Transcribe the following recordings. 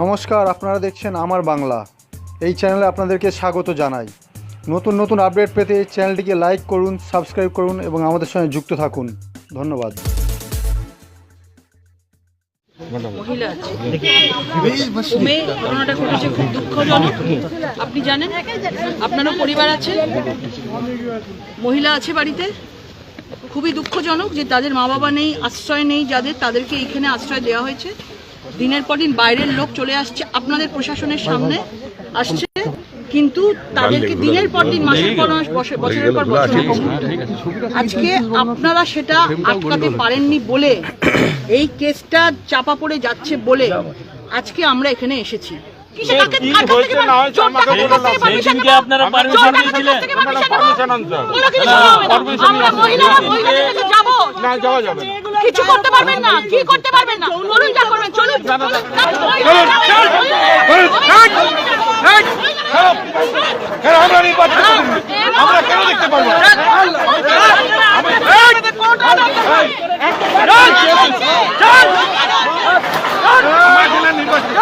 নমস্কার আপনারা দেখছেন আমার বাংলা। এই চ্যানেলে আপনাদেরকে স্বাগত জানাই। নতুন নতুন আপডেট পেতে এই চ্যানেলটিকে লাইক করুন সাবস্ক্রাইব করুন এবং আমাদের সঙ্গে যুক্ত থাকুন। ধন্যবাদ। মহিলা আছে। ওমে ঘটনাটা ঘটেছে খুব দুঃখজনক আপনি জানেন? আপনারও পরিবার আছে? মহিলা আছে বাড়িতে? খুবই দুঃখজনক যে তাদের মা বাবা নেই আশ্রয় নেই যাদের তাদেরকে এইখানে আশ্রয় দেওয়া হয়েছে। দিনের পর দিন বাইরের লোক চলে আসছে আপনাদের প্রশাসনের সামনে আসছে কিন্তু তাদেরকে দিনের পর দিন মাসের পর মাস বছর- বছরের পর বছর আজকে আপনারা সেটা আটকাতে পারেননি বলে এই কেসটা চাপা পড়ে যাচ্ছে বলে আজকে আমরা এখানে এসেছি। কাছ? আপনারা দিয়েছিলেন? করতে পারবেন না? কি করতে পারবেন না? করবেন। কেন আমরা নির্বাচন আমরা কেন দেখতে পারব? আমরা এখানে নির্বাচন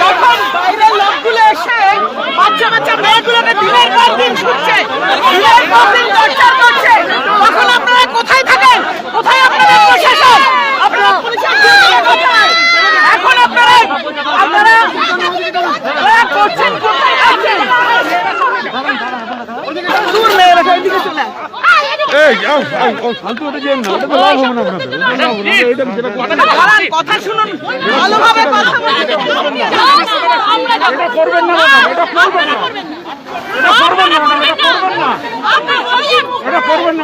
যখন বাইরের লোকগুলো এসে বাচ্চা বাচ্চা মেয়েগুলোকে দিনের পর দিন ছুটছে দিনের পর দিন টর্চার করছে তখন আপনারা কোথায় থাকেন কোথায় আপনাদের প্রশাসন আপনারা পুলিশের duty কোথায়? এখন আপনারা আপনারা আপনারা করছেন কোথায় আছেন দূর মেয়ে রেখে এদিকে চলে আয়। এই যাও যাও, ও ফালতু হতে যেন না ওটা তো লাভ হবে না আপনাদের ওটা লাভ হবে না, এটা এটা কথা। শুনুন ভালোভাবে কথা করবেন না এটা করবেন না। এটা করবেন না এটা করবেন না।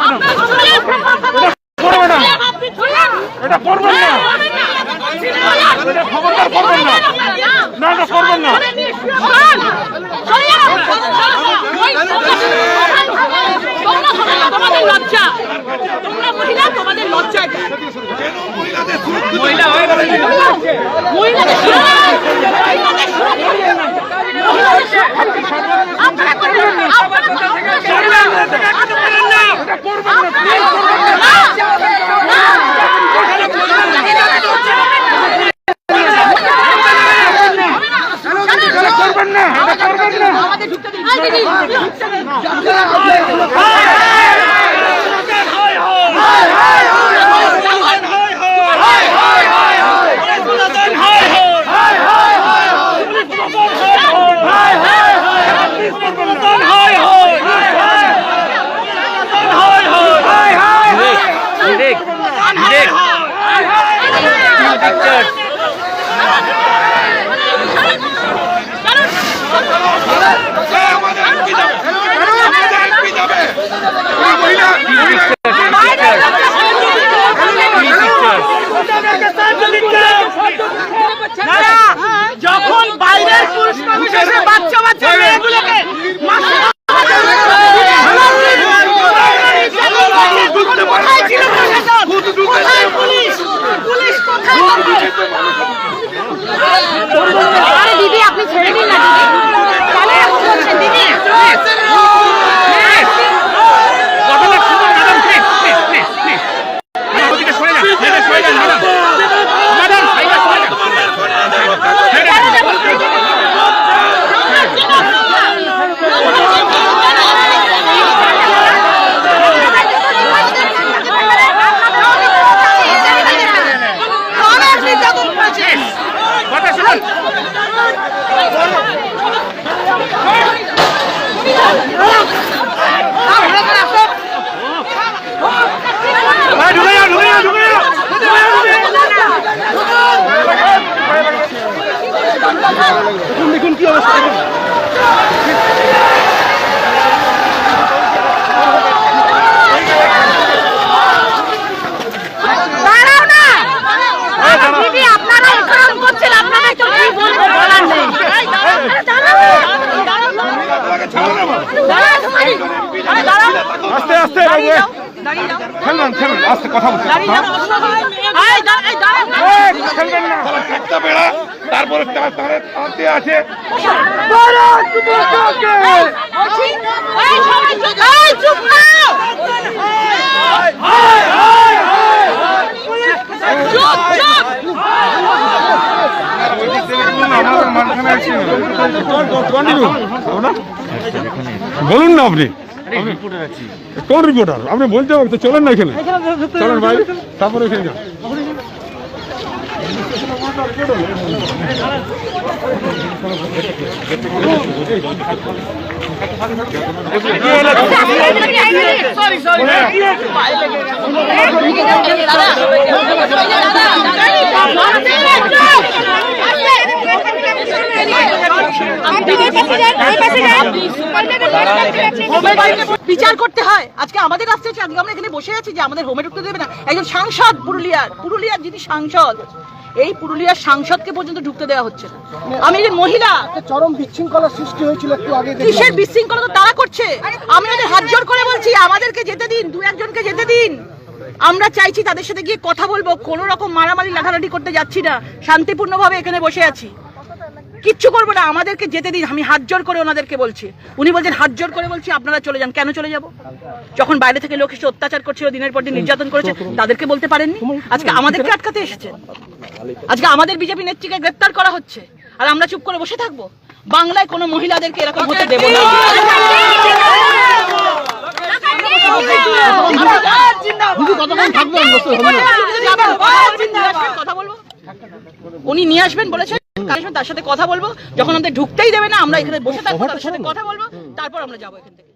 এটা করবেন না এটা খবরদার করবেন না। না এটা করবেন না তোমাদের লজ্জা তোমরা মহিলা তোমাদের লজ্জা এটা। মহিলাদের সুরক্ষা। মহিলাদের সুরক্ষা। আপনারা করবেন না। আপনারা করবেন না। এটা করবেন না এটা করবেন না আমাদের ঢুকতে দিন। দেখুন দেখুন কি অবস্থা দেখুন। দাঁড়াও। না দিদি আপনারা এরকম করছেন আপনারা তো কি আস্তে আস্তে খেলবেন খেলবেন। আস্তে কথা বলছেন। দাঁড়াও। খেলবেন না। তারপরে তার তারে তাতে আছে। বলুন না আপনি। কোন রিপোর্টার আপনি বলতে হবে তো চলেন না এখানে। চলেন ভাই তারপরে এখানে যান। বিচার করতে হয়। আজকে আমাদের রাস্তায় আমরা এখানে বসে আছি যে আমাদের হোমে ঢুকতে দেবে না। একজন সাংসদ পুরুলিয়ার। পুরুলিয়ার যিনি সাংসদ এই পুরুলিয়ার সাংসদকে পর্যন্ত ঢুকতে দেওয়া হচ্ছে না। আমি একজন মহিলা চরম বিশৃঙ্খলা সৃষ্টি হয়েছিল একটু আগে কিসের বিশৃঙ্খলা তো তারা করছে? আমি ওদের হাত জোর করে বলছি আমাদেরকে যেতে দিন দু একজনকে যেতে দিন। আমরা চাইছি তাদের সাথে গিয়ে কথা বলব কোনো রকম মারামারি লাঠালাঠি করতে যাচ্ছি না। শান্তিপূর্ণভাবে এখানে বসে আছি। কিচ্ছু করব না আমাদেরকে যেতে দিন। আমি হাত জোর করে ওনাদেরকে বলছি। উনি বলছেন হাত জোর করে বলছি আপনারা চলে যান। কেন চলে যাব? যখন বাইরে থেকে লোক এসে অত্যাচার করছিল দিনের পর দিন নির্যাতন করেছে তাদেরকে বলতে পারেননি? আজকে আমাদেরকে আটকাতে এসেছে আজকে আমাদের বিজেপি নেত্রীকে গ্রেপ্তার করা হচ্ছে। আর আমরা চুপ করে বসে থাকব। বাংলায় কোনো মহিলাদেরকে এরকম হতে দেবো না। কথা বলব? উনি নিয়ে আসবেন বলেছেন। তার সাথে কথা বলব। যখন আমাদের ঢুকতেই দেবে না আমরা এখানে বসে থাকব তার সাথে কথা বলব। তারপর আমরা যাব এখান থেকে।